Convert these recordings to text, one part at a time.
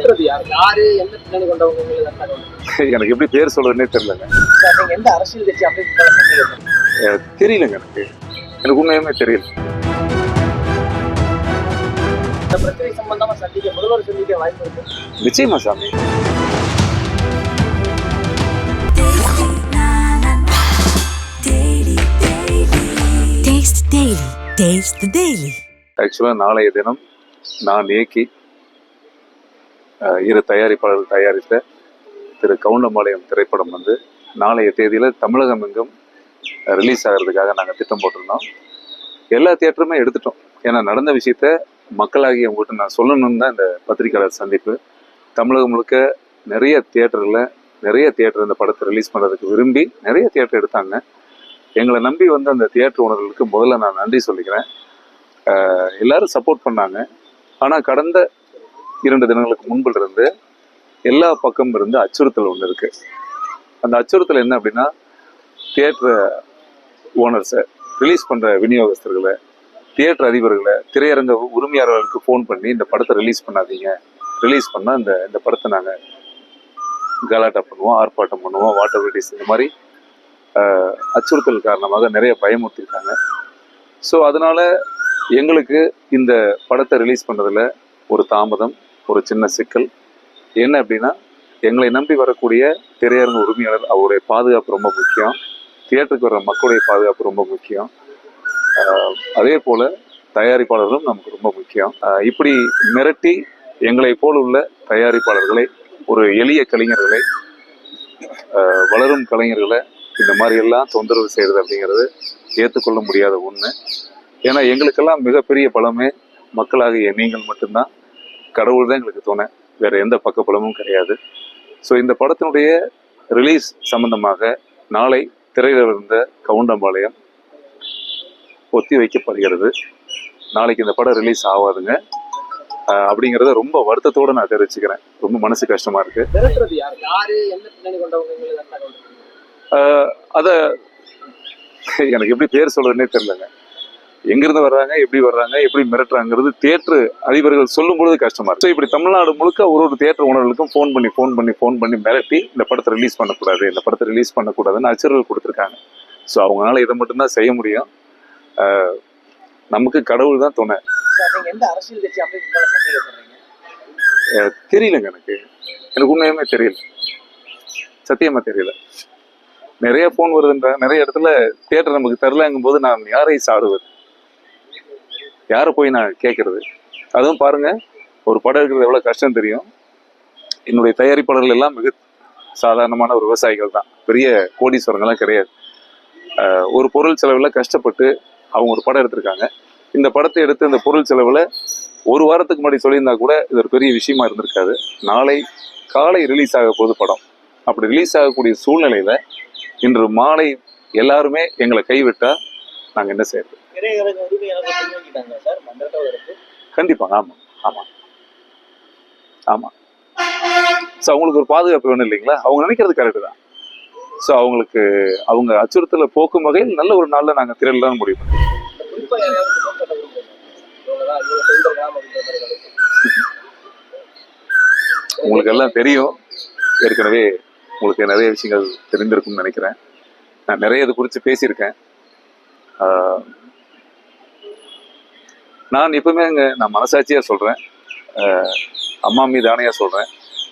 மிரட்டுறது யார்? யாரு? எந்த பின்னணி கொண்டவங்க? எனக்கு எப்படி பேர் சொல்றதுனே தெரியலங்க. எந்த அரசியல் கட்சி அப்படின்னு தெரியலங்க எனக்கு. எனக்கு உண்மையுமே தெரியல. இந்த பிரச்சனை சம்பந்தமா சந்திக்க முதல்வர் சந்திக்க வாய்ப்பு இருக்கு. நிச்சயமா சாமி. The Daily. ஆக்சுவலாக நாளைய தினம் நான் அஹ், இரு தயாரிப்பாளர்கள் தயாரித்த திரு கவுண்டம்பாளையம் திரைப்படம் வந்து நாளைய தேதியில் தமிழகம் எங்கும் ரிலீஸ் ஆகிறதுக்காக நாங்கள் திட்டம் போட்டிருந்தோம். எல்லா தியேட்டருமே எடுத்துட்டோம். ஏன்னா நடந்த விஷயத்த மக்களாகி உங்கள்கிட்ட நான் சொல்லணும்னு தான் இந்த பத்திரிக்கையாளர் சந்திப்பு. தமிழகம் முழுக்க நிறைய தியேட்டரில் நிறைய தியேட்டர் இந்த படத்தை ரிலீஸ் பண்ணுறதுக்கு விரும்பி நிறைய தியேட்டர் எடுத்தாங்க. எங்களை நம்பி வந்த அந்த தியேட்டர் உணர்களுக்கு முதல்ல நான் நன்றி சொல்லிக்கிறேன். அஹ் எல்லாரும் சப்போர்ட் பண்ணாங்க. ஆனால் கடந்த இரண்டு தினங்களுக்கு முன்பில் இருந்து எல்லா பக்கம் இருந்து அச்சுறுத்தல் ஒன்று இருக்கு. அந்த அச்சுறுத்தல் என்ன அப்படின்னா தியேட்டர் ஓனர்ஸை ரிலீஸ் பண்ணுற விநியோகஸ்தர்களை தியேட்டர் அதிபர்களை திரையரங்க உரிமையாளர்களுக்கு ஃபோன் பண்ணி இந்த படத்தை ரிலீஸ் பண்ணாதீங்க. ரிலீஸ் பண்ணால் இந்த இந்த படத்தை நாங்கள் கலாட்டா பண்ணுவோம் ஆர்ப்பாட்டம் பண்ணுவோம் வாட்டர் வெட்டிஸ் இந்த மாதிரி அச்சுறுத்தல் காரணமாக நிறைய பயமுறுத்திருக்காங்க. ஸோ அதனால எங்களுக்கு இந்த படத்தை ரிலீஸ் பண்ணுறதுல ஒரு தாமதம் ஒரு சின்ன சிக்கல். என்ன அப்படின்னா எங்களை நம்பி வரக்கூடிய திரையரங்க உரிமையாளர் அவருடைய பாதுகாப்பு ரொம்ப முக்கியம். தியேட்டருக்கு வர்ற மக்களுடைய பாதுகாப்பு ரொம்ப முக்கியம். அதே போல் தயாரிப்பாளர்களும் நமக்கு ரொம்ப முக்கியம். இப்படி மிரட்டி எங்களை போல் உள்ள தயாரிப்பாளர்களை ஒரு எளிய கலைஞர்களை வளரும் கலைஞர்களை இந்த மாதிரி எல்லாம் தொந்தரவு செய்கிறது அப்படிங்கிறது ஏற்றுக்கொள்ள முடியாத ஒன்று ஏன்னா எங்களுக்கெல்லாம் மிகப்பெரிய பலமே மக்களாகிய நீங்கள் மட்டும்தான். கடவுள் தான் எங்களுக்கு துணை. வேற எந்த பக்க பலமும் கிடையாது. ஸோ இந்த படத்தினுடைய ரிலீஸ் சம்பந்தமாக நாளை திரையில் இருந்த கவுண்டம்பாளையம் ஒத்தி வைக்கப்படுகிறது. நாளைக்கு இந்த படம் ரிலீஸ் ஆகாதுங்க. அப்படிங்கிறத ரொம்ப வருத்தத்தோட நான் தெரிவிச்சுக்கிறேன். ரொம்ப மனசு கஷ்டமா இருக்கு. மிரட்டுறது யார்? யாரு? எந்த பின்னணி கொண்டவங்க? உங்களுக்கு கரெக்டா கொண்டு ஆஹ் அத எனக்கு எப்படி பேர் சொல்றதுனே தெரியலங்க. எங்கிருந்து வர்றாங்க எப்படி வர்றாங்க எப்படி மிரட்டுறாங்கிறது தியேட்டர் அதிபர்கள் சொல்லும் பொழுது கஷ்டமா இருக்கு. இப்படி தமிழ்நாடு முழுக்க ஒரு ஒரு தியேட்டர் ஓனர்களுக்கும் ஃபோன் பண்ணி ஃபோன் பண்ணி ஃபோன் பண்ணி மிரட்டி இந்த படத்தை ரிலீஸ் பண்ணக்கூடாது இந்த படத்தை ரிலீஸ் பண்ணக்கூடாதுன்னு அச்சுறுத்தல் கொடுத்துருக்காங்க. ஸோ அவங்களால இதை மட்டும்தான் செய்ய முடியும். நமக்கு கடவுள் தான் துணை. தெரியலங்க எனக்கு. எனக்கு உண்மையுமே தெரியல. சத்தியமா தெரியல. நிறைய ஃபோன் வருதுன்ற நிறைய இடத்துல தியேட்டர் நமக்கு தரலங்கும் போது நான் யாரை சாடுவது யாரை போய் நான் கேட்கறது? அதுவும் பாருங்க ஒரு படம் இருக்கிறது எவ்வளோ கஷ்டம் தெரியும். என்னுடைய தயாரிப்பாளர்கள் எல்லாம் மிக சாதாரணமான ஒரு விவசாயிகள் தான். பெரிய கோடீஸ்வரங்கள்லாம் கிடையாது. ஒரு பொருள் செலவில் கஷ்டப்பட்டு அவங்க ஒரு படம் எடுத்திருக்காங்க. இந்த படத்தை எடுத்து இந்த பொருள் செலவில் ஒரு வாரத்துக்கு முன்னாடி சொல்லியிருந்தா கூட இது ஒரு பெரிய விஷயமா இருந்திருக்காது. நாளை காலை ரிலீஸ் ஆக போது படம். அப்படி ரிலீஸ் ஆகக்கூடிய சூழ்நிலையில இன்று மாலை எல்லாருமே எங்களை கைவிட்டால் நாங்கள் என்ன செய்யறது? திரையரங்க உரிமையாளர்கள் பின்வாங்கிட்டாங்க சார்? மண்டலத்தோட இருக்கு கண்டிப்பா ஆமா ஆமா. ஆமா. ஸோ அவங்களுக்கு ஒரு பாதுகாப்பு வேணும் இல்லைங்களா? அவங்க நினைக்கிறது கரெக்டு தான். ஸோ அவங்களுக்கு அவங்க அச்சுறுத்தலை போக்கும் வகையில் நல்ல ஒரு நாள்ல நாங்க திரையில முடிவு மாதிரி கருத்து. உங்களுக்கு எல்லாம் தெரியும். ஏற்கனவே உங்களுக்கு நிறைய விஷயங்கள் தெரிந்திருக்கும்னு நினைக்கிறேன். நான் நிறைய இது குறித்து பேசியிருக்கேன். நான் எப்பவுமே அங்கே நான் மனசாட்சியாக சொல்கிறேன் அம்மா மீது ஆணையாக சொல்கிறேன்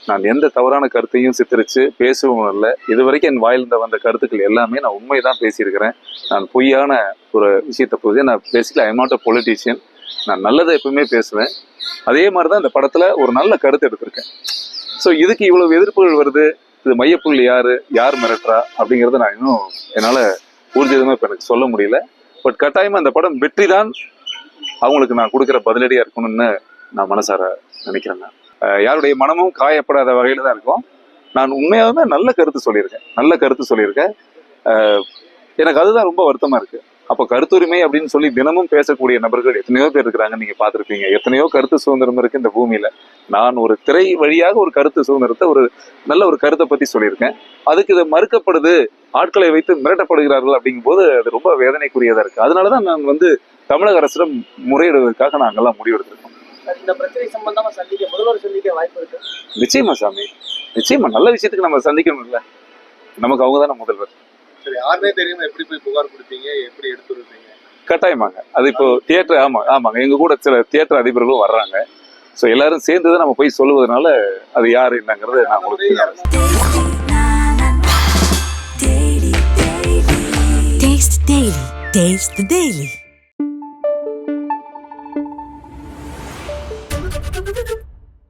நான் எந்த தவறான கருத்தையும் சித்தரித்து பேசவும் இல்லை இது வரைக்கும் என் வாயிலிருந்து வந்த கருத்துக்கள் எல்லாமே நான் உண்மை தான் பேசியிருக்கிறேன். நான் பொய்யான ஒரு விஷயத்தை போது நான் பேசிக்கல ஐ நாட் அ பொலிட்டீஷியன் நான் நல்லதை எப்பவுமே பேசுவேன். அதே மாதிரி தான் இந்த படத்தில் ஒரு நல்ல கருத்து எடுத்திருக்கேன். ஸோ இதுக்கு இவ்வளவு எதிர்ப்புகள் வருது? இது மையப்புள்ளி யார்? யார் மிரட்டுறா? அப்படிங்கிறத நான் இன்னும் என்னால் ஊர்ஜிதமாக இப்போ எனக்கு சொல்ல முடியல. பட் கட்டாயமாக அந்த படம் வெற்றி தான் அவங்களுக்கு நான் கொடுக்குற பதிலடியா இருக்கணும்னு நான் மனசார நினைக்கிறேன் நான். அஹ் யாருடைய மனமும் காயப்படாத வகையில் தான் இருக்கும். நான் உண்மையாகவே நல்ல கருத்து சொல்லியிருக்கேன். நல்ல கருத்து சொல்லியிருக்கேன். எனக்கு அதுதான் ரொம்ப வருத்தமா இருக்கு. அப்ப கருத்துரிமை அப்படின்னு சொல்லி தினமும் பேசக்கூடிய நபர்கள் எத்தனையோ பேர் இருக்கிறாங்க நீங்க பார்த்திருப்பீங்க. எத்தனையோ கருத்து சுதந்திரம் இருக்கு இந்த பூமியில. நான் ஒரு திரை வழியாக ஒரு கருத்து சுதந்திரத்தை ஒரு நல்ல ஒரு கருத்தை பத்தி சொல்லியிருக்கேன். அதுக்கு இது மறுக்கப்படுது ஆட்களை வைத்து மிரட்டப்படுகிறார்கள் அப்படிங்கும்போது அது ரொம்ப வேதனைக்குரியதா இருக்கு. அதனாலதான் நான் வந்து தமிழக அரசிடம் முறையிடுவதற்காக நாங்கெல்லாம் முடிவெடுத்திருக்கோம். இந்த பிரச்சனை சம்பந்தமா சந்திக்க முதல்வர் சந்திக்க வாய்ப்பு இருக்கு. நிச்சயமா சாமி. நிச்சயமா நல்ல விஷயத்துக்கு நம்ம சந்திக்கணும்ல. நமக்கு அவங்க தானே முதல்வர். சரி யாருனே தெரியாம எப்படி போய் புகார் கொடுப்பீங்க? எப்படி எடுத்து வருவீங்க? கட்டாயமாங்க அது இப்போ தியேட்டர் ஆமா ஆமாங்க. எங்க கூட சில தியேட்டர் அதிபர்களும் வர்றாங்க. ஸோ எல்லாரும் சேர்ந்து தான் நம்ம போய் சொல்லுவதனால அது யாரு என்னங்கிறது நான் உங்களுக்கு Taste